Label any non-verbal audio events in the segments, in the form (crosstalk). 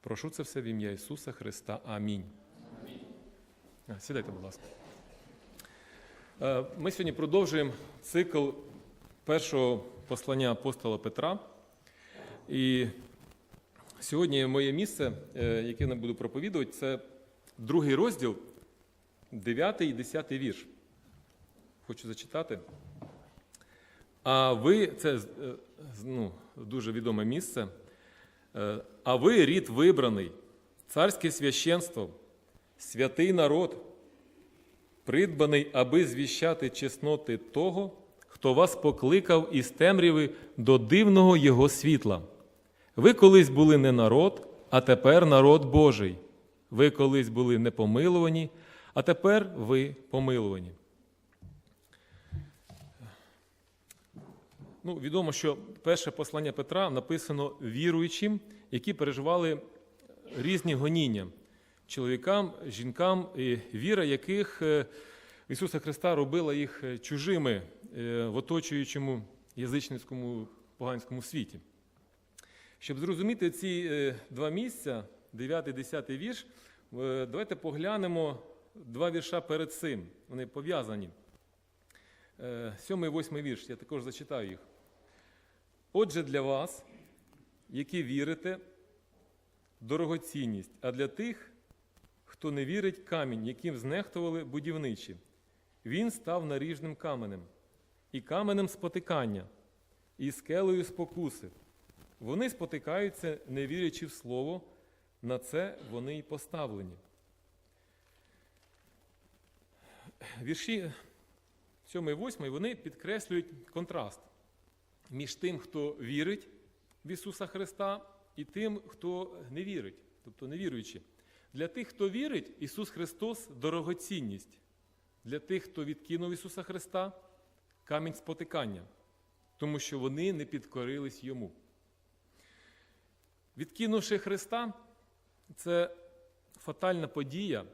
Прошу це все в ім'я Ісуса Христа. Амінь. А, Сідайте, будь ласка. Е, Ми сьогодні продовжуємо цикл першого послання апостола Петра. І сьогодні моє місце, е, яке я буду проповідувати, це другий розділ, 9 і 10 вірш. Хочу зачитати. А ви, це е, ну, дуже відоме місце. А ви рід вибраний, царське священство, святий народ, придбаний, аби звіщати чесноти того, хто вас покликав із темряви до дивного Його світла. Ви колись були не народ, а тепер народ Божий. Ви колись були не помилувані, а тепер ви помилувані. Ну, відомо, що перше послання Петра написано віруючим, які переживали різні гоніння чоловікам, жінкам, і віра яких е, Ісуса Христа робила їх е, чужими е, в оточуючому язичницькому поганському світі. Щоб зрозуміти ці два місця, 9 і 10 вірш, давайте поглянемо два вірша перед цим. Вони пов'язані. Е, Сьомий і восьмий вірш, я також зачитаю їх. Отже, для вас, які вірите, дорогоцінність, а для тих, хто не вірить камінь, яким знехтували будівничі. Він став наріжним каменем, і каменем спотикання, і скелею спокуси. Вони спотикаються, не вірячи в слово, на це вони й поставлені. Вірші 7 і 8 вони підкреслюють контраст між тим, хто вірить в Ісуса Христа, і тим, хто не вірить, тобто невіруючи. Для тих, хто вірить, Ісус Христос дорогоцінність. Для тих, хто відкинув Ісуса Христа, камінь спотикання, тому що вони не підкорились Йому. Відкинувши Христа, це фатальна подія,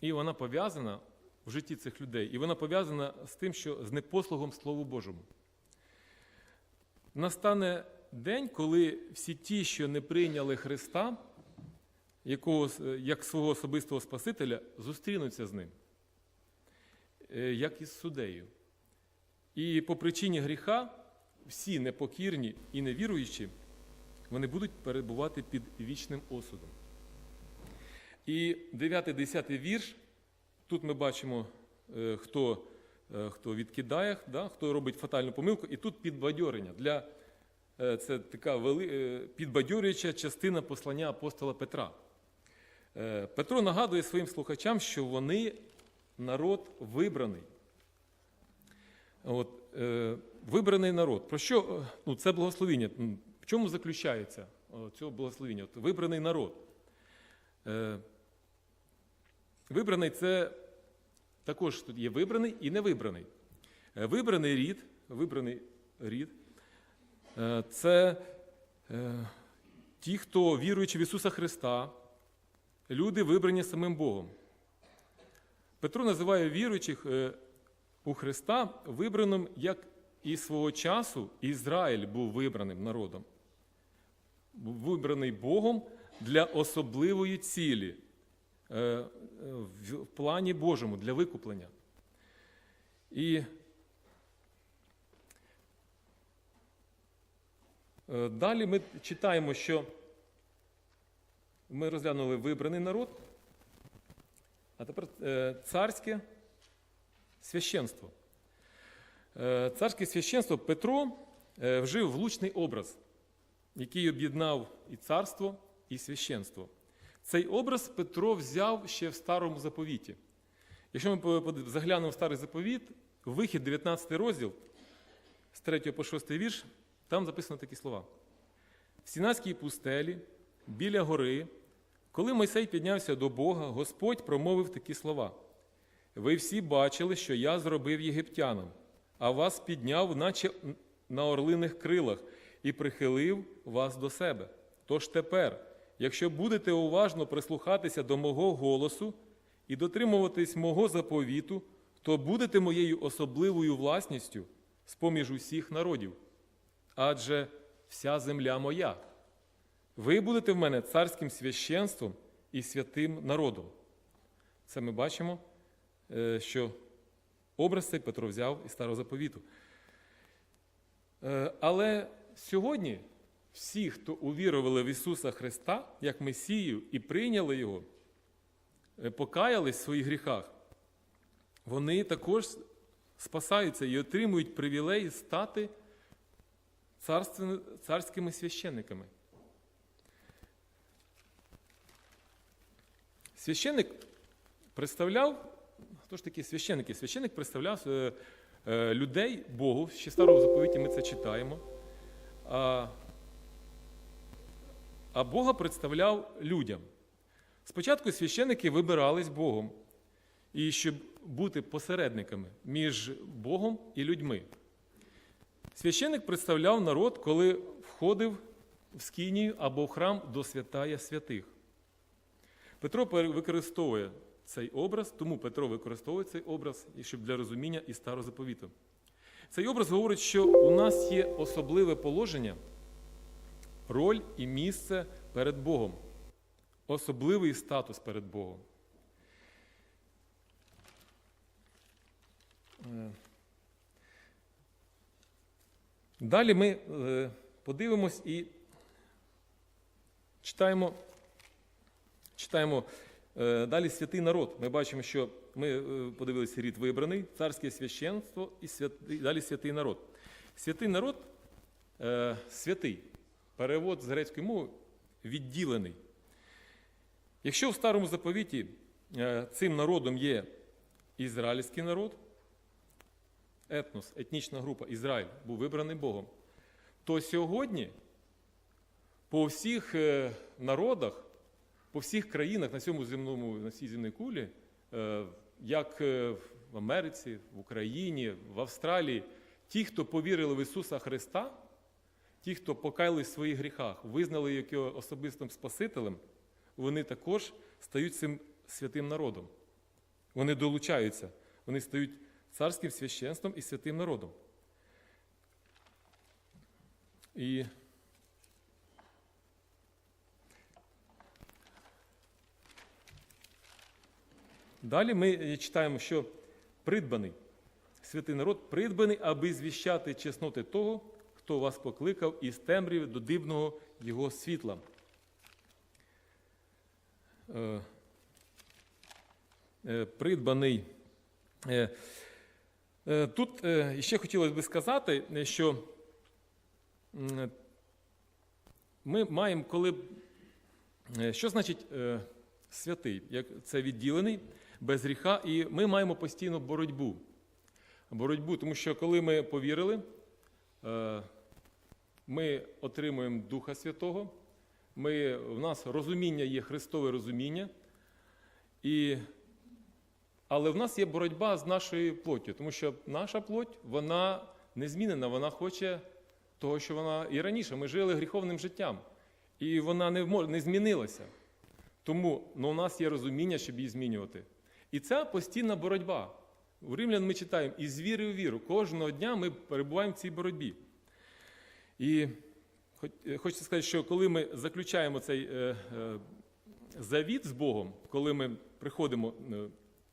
і вона пов'язана в житті цих людей, і вона пов'язана з тим, що з непослугом Слову Божому. Настане день, коли всі ті, що не прийняли Христа, якого, як свого особистого Спасителя, зустрінуться з ним, е, як із судею. І по причині гріха всі непокірні і невіруючі, вони будуть перебувати під вічним осудом. І 9-10 вірш, тут ми бачимо, е, хто, е, хто відкидає, да, хто робить фатальну помилку, і тут підбадьорення. Для, е, це така вели, е, підбадьорююча частина послання апостола Петра. Е, Петро нагадує своїм слухачам, що вони народ вибраний. От, е, вибраний народ. Про що е, ну, це благословіння? В чому заключається цього благословіння? От, вибраний народ. Е, вибраний це також тут є вибраний і невибраний. Е, вибраний рід, вибраний рід е, це е, ті, хто віруючи в Ісуса Христа, люди вибрані самим Богом. Петро називає віруючих у Христа вибраним, як і свого часу Ізраїль був вибраним народом, був вибраний Богом для особливої цілі в плані Божому для викуплення. І е, далі ми читаємо, що ми розглянули вибраний народ, а тепер е, царське священство. Е, Царське священство Петро е, вжив влучний образ, який об'єднав і царство, і священство. Цей образ Петро взяв ще в старому заповіті. Якщо ми заглянемо в старий заповіт, вихід, 19 розділ, з 3 по 6 вірш, там записано такі слова. В Сінацькій пустелі, біля гори, коли Мойсей піднявся до Бога, Господь промовив такі слова. Ви всі бачили, що я зробив єгиптянам, а вас підняв, наче на орлиних крилах, і прихилив вас до себе. Тож тепер, якщо будете уважно прислухатися до мого голосу і дотримуватись мого заповіту, то будете моєю особливою власністю з поміж усіх народів. Адже вся земля моя. Ви будете в мене царським священством і святим народом. Це ми бачимо, е, що образ цей Петро взяв із старого заповіту. Е, Але сьогодні всі, хто увірували в Ісуса Христа як Месію і прийняли Його, е, покаялись в своїх гріхах, вони також спасаються і отримують привілей стати царськими священниками. Священник представляв, хто ж такі священники? Священник представляв е, е, людей Богу. Ще старого заповіті ми це читаємо. А, Бога представляв людям. Спочатку священники вибирались Богом, і щоб бути посередниками між Богом і людьми. Священник представляв народ, коли входив в скинію або в храм до святая святих. Петро використовує цей образ, тому Петро використовує цей образ щоб для розуміння і старого заповіту. Цей образ говорить, що у нас є особливе положення, роль і місце перед Богом, особливий статус перед Богом. Е, Далі ми е, подивимось і читаємо, читаємо е, далі святий народ. Ми бачимо, що ми подивилися рід вибраний, царське священство і, свят, далі святий народ. Святий народ святий. Перевод з грецької мови відділений. Якщо в старому заповіті е, цим народом є ізраїльський народ, етнос, етнічна група Ізраїль був вибраний Богом, то сьогодні по всіх е, народах, по всіх країнах на цьому земному, на цій земній кулі, е, як в Америці, в Україні, в Австралії, ті, хто повірили в Ісуса Христа, ті, хто покаялись в своїх гріхах, визнали його особистим Спасителем, вони також стають цим святим народом. Вони долучаються, вони стають царським священством і святим народом. І далі ми читаємо, що придбаний святий народ придбаний, аби звіщати чесноти того, хто вас покликав із темряви до дивного його світла. Е, е, Придбаний. Е, Тут ще хотілося б сказати, що ми маємо, коли. Що значить святий? Як це відділений без гріха, і ми маємо постійну боротьбу. Боротьбу, тому що коли ми повірили, ми отримуємо Духа Святого, ми, в нас розуміння є Христове розуміння. І але в нас є боротьба з нашою плоттю, тому що наша плоть, вона не змінена, вона хоче того, що вона і раніше. Ми жили гріховним життям, і вона не, не змінилася. Тому ну, у нас є розуміння, щоб її змінювати. І це постійна боротьба. У Римлян ми читаємо із віри в віру. Кожного дня ми перебуваємо в цій боротьбі. І е, хочеться сказати, що коли ми заключаємо цей е, е, завіт з Богом, коли ми приходимо,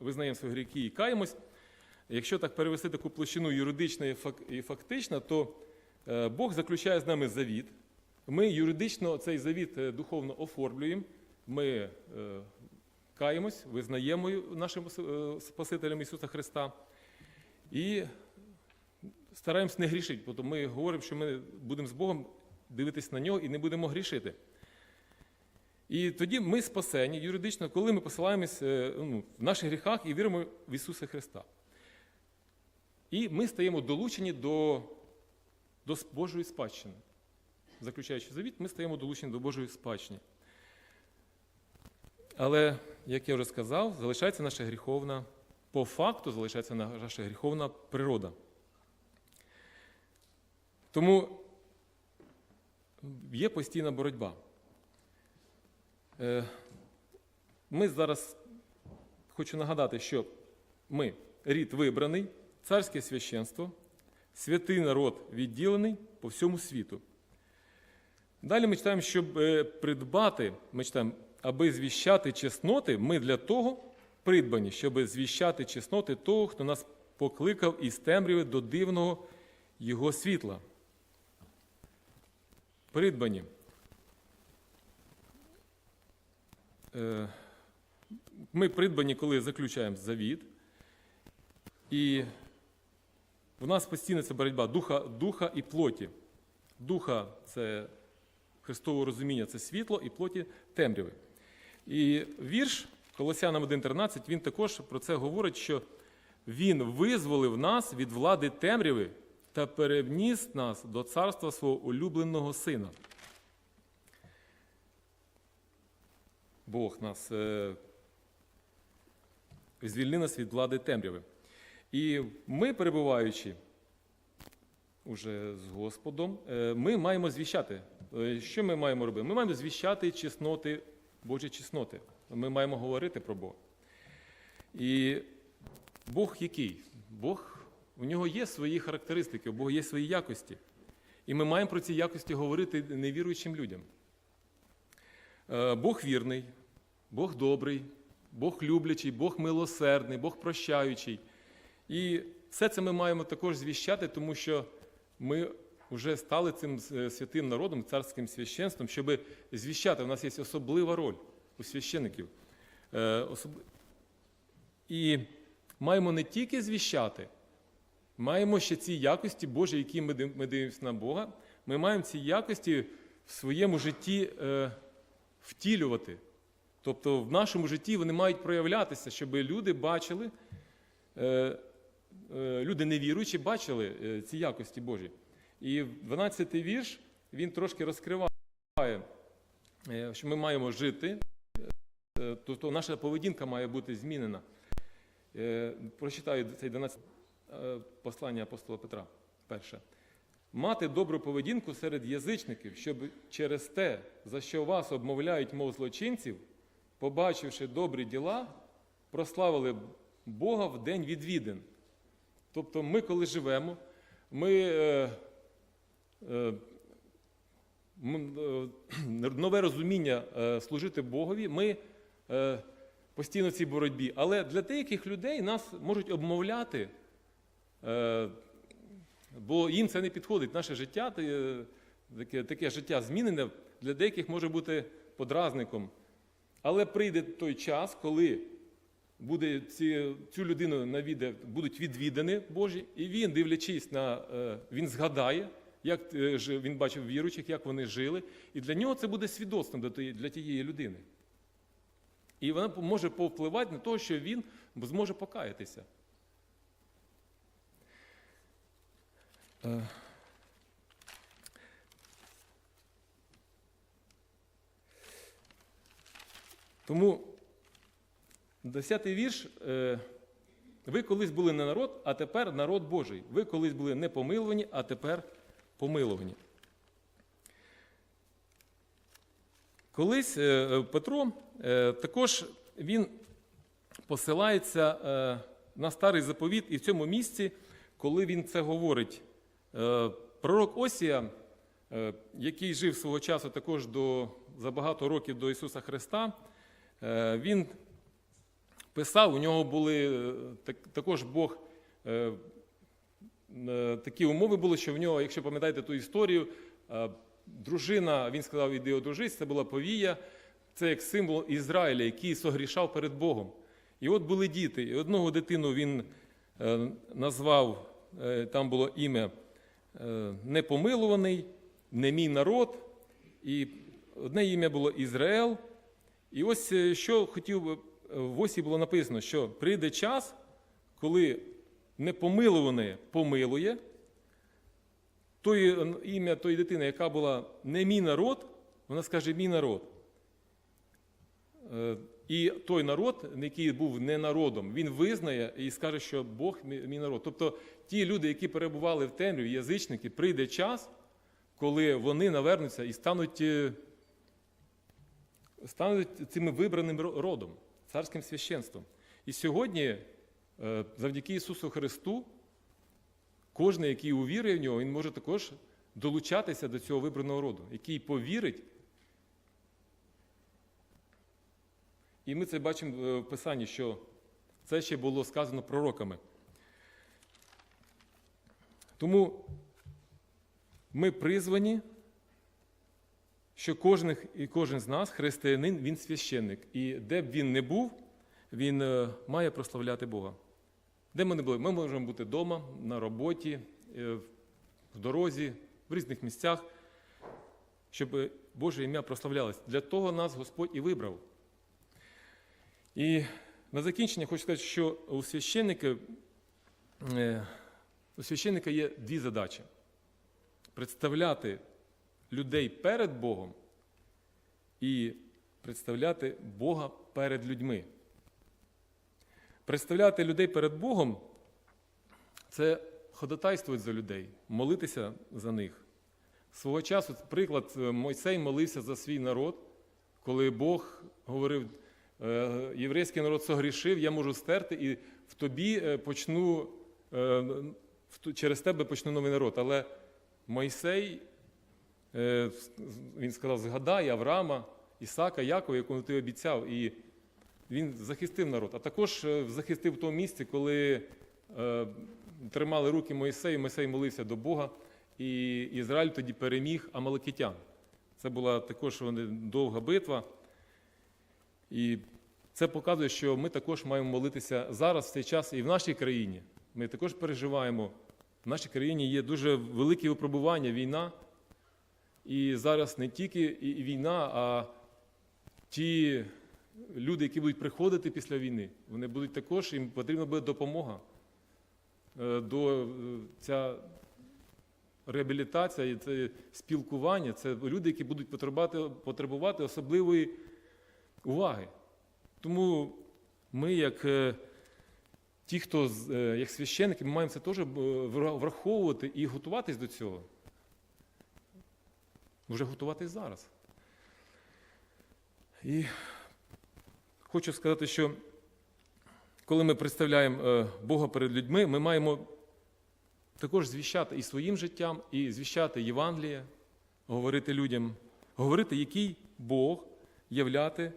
визнаємо свої гріхи і каємось, якщо так перевести таку площину юридична і фак- і фактична, то Бог заключає з нами завіт. Ми юридично цей завіт духовно оформлюємо, ми каємось, визнаємо нашим Спасителем Ісуса Христа і стараємось не грішити, бо ми говоримо, що ми будемо з Богом дивитись на нього і не будемо грішити. І тоді ми спасені юридично, коли ми посилаємось е, ну, в наших гріхах і віримо в Ісуса Христа. І ми стаємо долучені до, до Божої спадщини. Заключаючи завіт, ми стаємо долучені до Божої спадщини. Але, як я вже сказав, залишається наша гріховна, по факту залишається наша гріховна природа. Тому є постійна боротьба. Е, Ми зараз хочу нагадати, що ми рід вибраний, царське священство, святий народ відділений по всьому світу. Далі ми читаємо, щоб е, придбати, ми читаємо, аби звіщати чесноти, ми для того придбані, щоб звіщати чесноти того, хто нас покликав із темряви до дивного Його світла. Придбані. Е, Ми придбані, коли заключаємо завіт. І в нас постійно це боротьба духа, духа і плоті. Духа це Христове розуміння це світло і плоті темряви. І вірш Колосянам 1.13, він також про це говорить, що Він визволив нас від влади темряви та перевніс нас до царства свого улюбленого Сина. Бог нас е, звільнив нас від влади темряви. І ми, перебуваючи уже з Господом, е, ми маємо звіщати. Е, Що ми маємо робити? Ми маємо звіщати чесноти, Божі чесноти. Ми маємо говорити про Бога. І Бог який? Бог, у нього є свої характеристики, у Бога є свої якості. І ми маємо про ці якості говорити невіруючим людям. Е, Бог вірний, Бог добрий, Бог люблячий, Бог милосердний, Бог прощаючий. І все це ми маємо також звіщати, тому що ми вже стали цим е, святим народом, царським священством, щоб звіщати. У нас є особлива роль у священиків. Е, І маємо не тільки звіщати, маємо ще ці якості Божі, які ми див- дивимося на Бога. Ми маємо ці якості в своєму житті е, втілювати. Тобто в нашому житті вони мають проявлятися, щоб люди бачили, е, е, люди невіруючі бачили е, ці якості Божі. І 12-й вірш він трошки розкриває, е, що ми маємо жити, е, тобто наша поведінка має бути змінена. Е, Прочитаю цей 12 е, послання апостола Петра. Перше. Мати добру поведінку серед язичників, щоб через те, за що вас обмовляють, мов злочинців, побачивши добрі діла, прославили Бога в день відвідин. Тобто ми, коли живемо, ми, е, е, е, (clears throat) нове розуміння е, служити Богові, ми е, постійно в цій боротьбі. Але для деяких людей нас можуть обмовляти, е, бо їм це не підходить. Наше життя, таке, таке життя змінене, для деяких може бути подразником. Але прийде той час, коли буде ці, цю людину навіде, будуть відвідані Божі, і він, дивлячись на е, він згадає, як е, він бачив віруючих, як вони жили, і для нього це буде свідоцтвом для тієї людини. І вона може повпливати на те, що він зможе покаятися. Тому Десятий вірш. е, Ви колись були не народ, а тепер народ Божий. Ви колись були не помилувані, а тепер помилувані. Колись е, е, Петро е, також він посилається е, на старий заповіт, і в цьому місці, коли він це говорить, е, пророк Осія, е, який жив свого часу також до, за багато років до Ісуса Христа, е, він писав, у нього були е, так, також Бог. е, е, Такі умови були, що в нього, якщо пам'ятаєте ту історію, е, дружина, він сказав, іди одружись, це була повія, це як символ Ізраїля, який согрішав перед Богом. І от були діти. І одного дитину він е, назвав, е, там було ім'я е, непомилуваний, не мій народ, і одне ім'я було Ізраїл. І ось е, що хотів би, е, в осі було написано, що прийде час, коли непомилуване помилує, той, е, ім'я тої дитини, яка була не мій народ, вона скаже мій народ. Е, І той народ, який був не народом, він визнає і скаже, що Бог мій народ. Тобто ті люди, які перебували в темряві, язичники, прийде час, коли вони навернуться і стануть, е, стануть цим вибраним родом, царським священством. І сьогодні, е, завдяки Ісусу Христу, кожен, який увірує в нього, він може також долучатися до цього вибраного роду, який повірить. І ми це бачимо е, в Писанні, що це ще було сказано пророками. Тому ми призвані, що кожен, і кожен з нас, християнин, він священник. І де б він не був, він е, має прославляти Бога. Де ми не були? Ми можемо бути вдома, на роботі, е, в дорозі, в різних місцях, щоб Боже ім'я прославлялось. Для того нас Господь і вибрав. І на закінчення хочу сказати, що у священника, е, у священника є дві задачі: представляти людей перед Богом і представляти Бога перед людьми. Представляти людей перед Богом це ходатайствувати за людей, молитися за них. Свого часу, приклад, е, Мойсей молився за свій народ, коли Бог говорив, «Е, єврейський народ согрішив, я можу стерти, і в тобі е, почну, через тебе почну новий народ. Але Мойсей, е, він сказав, згадай Авраама, Ісака, Якова, якому ти обіцяв. І він захистив народ, а також е, захистив в тому місці, коли е, тримали руки Моїсею, Мойсей молився до Бога, і Ізраїль тоді переміг Амаликитян. Це була також довга битва. І це показує, що ми також маємо молитися зараз, в цей час, і в нашій країні. Ми також переживаємо. В нашій країні є дуже великі випробування, війна. І зараз не тільки війна, а ті люди, які будуть приходити після війни, вони будуть також, їм потрібна буде допомога. Е, До е, ця реабілітація, і це спілкування, це люди, які будуть потребувати, потребувати особливої уваги. Тому ми, як е, ті, хто е, як священники, ми маємо це теж е, враховувати і готуватись до цього. Вже готуватись зараз. І хочу сказати, що коли ми представляємо е, Бога перед людьми, ми маємо також звіщати і своїм життям, і звіщати Євангеліє, говорити людям, говорити, який Бог являти,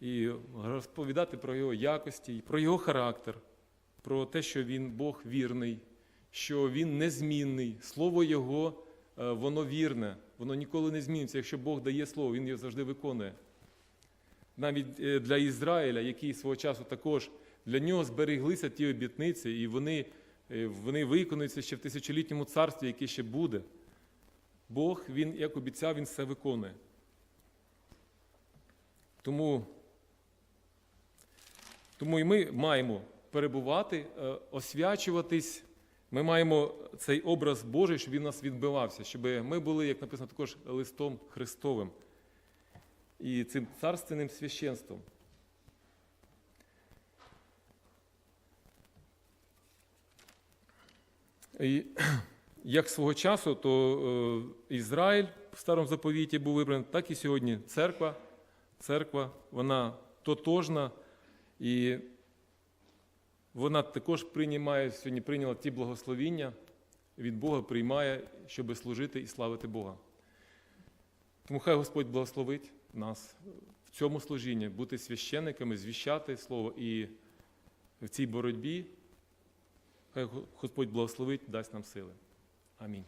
і розповідати про його якості, про його характер, про те, що він Бог вірний, що він незмінний, слово Його, е, воно вірне, воно ніколи не зміниться. Якщо Бог дає слово, він його завжди виконує навіть е, для Ізраїля, який свого часу також для нього збереглися ті обітниці, і вони, е, вони виконуються ще в тисячолітньому царстві, яке ще буде. Бог, він, як обіцяв, він все виконує. Тому, тому і ми маємо перебувати, е, освячуватись. Ми маємо цей образ Божий, щоб він нас відбивався, щоб ми були, як написано, також листом Христовим і цим царственним священством. І (clears throat) як свого часу, то е, Ізраїль в старому заповіті був вибраний, так і сьогодні церква. Церква, вона тотожна, і вона також приймає, сьогодні прийняла ті благословіння від Бога, приймає, щоб служити і славити Бога. Тому хай Господь благословить нас в цьому служінні, бути священниками, звіщати Слово і в цій боротьбі. Хай Господь благословить, дасть нам сили. Амінь.